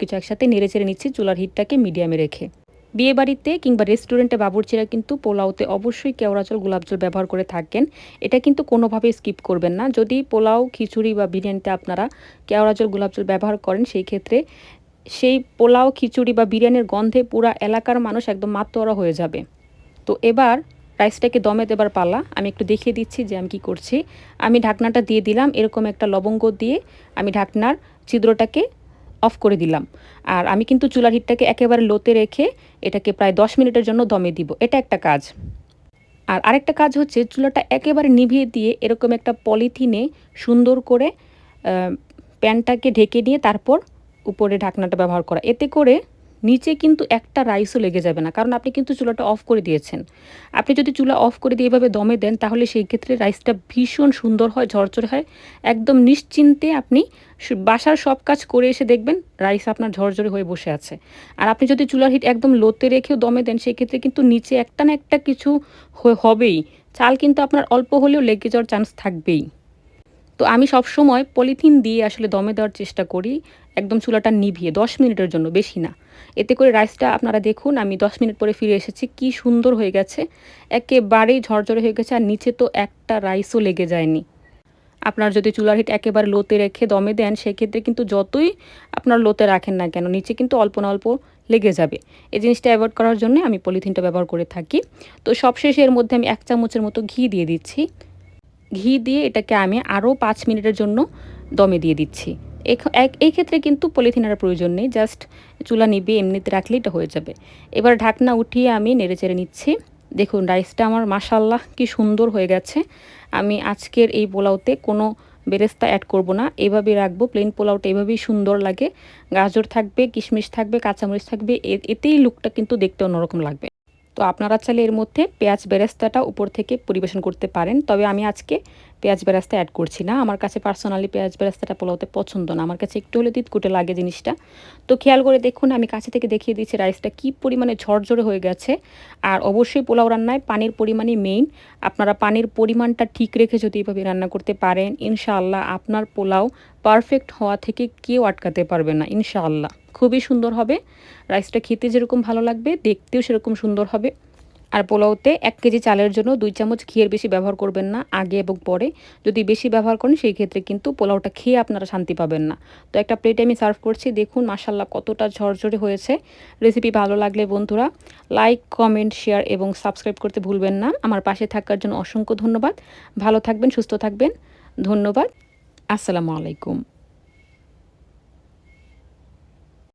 কিছু একসাথে নেড়ে চেড়ে নিচ্ছি চুলার হিটটাকে মিডিয়ামে রেখে। বিয়ে বাড়িতে কিংবা রেস্টুরেন্টে বাবুর্চিরা কিন্তু পোলাওতে অবশ্যই কেওড়া জল, গোলাপ জল ব্যবহার করে থাকেন। এটা কিন্তু কোনোভাবেই স্কিপ করবেন না। যদি পোলাও, খিচুড়ি বা বিরিয়ানিতে আপনারা কেওড়া জল, গোলাপ জল ব্যবহার করেন, সেই ক্ষেত্রে সেই পোলাও, খিচুড়ি বা বিরিয়ানির গন্ধে পুরা এলাকার মানুষ একদম মাতোয়ারা হয়ে যাবে। তো এবার রাইসটাকে দমে দেবার পালা। আমি একটু দেখিয়ে দিচ্ছি যে আমি কী করছি। আমি ঢাকনাটা দিয়ে দিলাম। এরকম একটা লবঙ্গ দিয়ে আমি ঢাকনার ছিদ্রটাকে অফ করে দিলাম। আর আমি কিন্তু চুলার হিটটাকে একেবারে লোতে রেখে এটাকে প্রায় দশ মিনিটের জন্য দমে দিব। এটা একটা কাজ। আর আরেকটা কাজ হচ্ছে চুলাটা একেবারে নিভিয়ে দিয়ে এরকম একটা পলিথিনে সুন্দর করে প্যানটাকে ঢেকে নিয়ে তারপর উপরে ঢাকনাটা ব্যবহার করা। এতে করে নিচে কিন্তু একটা রাইসও লেগে যাবে না। কারণ আপনি কিন্তু চুলাটা অফ করে দিয়েছেন। আপনি যদি চুলা অফ করে দিয়ে এভাবে দমে দেন, তাহলে সেই ক্ষেত্রে রাইসটা ভীষণ সুন্দর হয়, ঝরঝরে হয়। একদম নিশ্চিন্তে আপনি বাসার সব কাজ করে এসে দেখবেন রাইস আপনার ঝরঝরে হয়ে বসে আছে। আর আপনি যদি চুলার হিট একদম লোতে রেখেও দমে দেন, সেই ক্ষেত্রে কিন্তু নিচে একটা না একটা কিছু হবেই। চাল কিন্তু আপনার অল্প হলেও লেগে যাওয়ার চান্স থাকবেই। তো আমি সব সময় পলিথিন দিয়ে আসলে দমে দেওয়ার চেষ্টা করি, একদম চুলাটা নিভিয়ে, দশ মিনিটের জন্য, বেশি না। এতে করে রাইসটা আপনারা দেখুন, আমি দশ মিনিট পরে ফিরে এসেছি, কি সুন্দর হয়ে গেছে। একেবারেই ঝরঝরে হয়ে গেছে, আর নিচে তো একটা রাইসও লেগে যায়নি। আপনার যদি চুলার হিট একেবারে লোতে রেখে দমে দেন, সেক্ষেত্রে কিন্তু যতই আপনার লোতে রাখেন না কেন, নিচে কিন্তু অল্প না অল্প লেগে যাবে। এই জিনিসটা অ্যাভয়েড করার জন্য আমি পলিথিনটা ব্যবহার করে থাকি। তো সবশেষে এর মধ্যে আমি এক চামচের মতো ঘি দিয়ে দিচ্ছি। ঘি দিয়ে এটাকে আমি আরও পাঁচ মিনিটের জন্য দমে দিয়ে দিচ্ছি। এই ক্ষেত্রে কিন্তু পলিথিনের প্রয়োজন নেই, জাস্ট চুলা নিবে এমনিতে রাখলেই এটা হয়ে যাবে। এবার ঢাকনা উঠিয়ে আমি নেড়ে চেড়ে নিচ্ছি। দেখুন, রাইসটা আমার মাসাল্লাহ কি সুন্দর হয়ে গেছে। আমি আজকের এই পোলাওতে কোনো বেরেস্তা অ্যাড করব না। এভাবেই রাখব প্লেন পোলাওটা এভাবেই সুন্দর লাগে। গাজর থাকবে, কিশমিশ থাকবে, কাঁচামরিচ থাকবে এতেই লুকটা কিন্তু দেখতে অন্যরকম লাগবে। তো আপনারা চাইলে এর মধ্যে পেঁয়াজ বেরেস্তাটা উপর থেকে পরিবেশন করতে পারেন। তবে আমি আজকে পেঁয়াজ বেরাস্তা অ্যাড করছি না। আমার কাছে পার্সোনালি পেঁয়াজ বেরাস্তাটা পোলাওতে পছন্দ না। আমার কাছে একটু হলে কুটে লাগে জিনিসটা। তো খেয়াল করে দেখুন, আমি কাছে থেকে দেখিয়ে দিচ্ছি রাইসটা কি পরিমাণে ঝরঝরে হয়ে গেছে। আর অবশ্যই পোলাও রান্নায় পানির পরিমাণই মেইন আপনারা পানির পরিমাণটা ঠিক রেখে যদি এভাবে রান্না করতে পারেন, ইনশাআল্লাহ আপনার পোলাও পারফেক্ট হওয়া থেকে কেউ আটকাতে পারবে না, ইনশাআল্লাহ। খুবই সুন্দর হবে। রাইসটা খেতে যেরকম ভালো লাগবে, দেখতেও সেরকম সুন্দর হবে। আর পোলাওতে এক কেজি চালের জন্য দুই চামচ ঘিয়ের বেশি ব্যবহার করবেন না, আগে এবং পরে। যদি বেশি ব্যবহার করেন, সেই ক্ষেত্রে কিন্তু পোলাওটা খেয়ে আপনারা শান্তি পাবেন না। তো একটা প্লেটে আমি সার্ভ করছি, দেখুন মাসাল্লাহ কতটা ঝরঝরে হয়েছে। রেসিপি ভালো লাগলে বন্ধুরা লাইক কমেন্ট শেয়ার এবং সাবস্ক্রাইব করতে ভুলবেন না। আমার পাশে থাকার জন্য অসংখ্য ধন্যবাদ। ভালো থাকবেন, সুস্থ থাকবেন। ধন্যবাদ। আসসালামু আলাইকুম।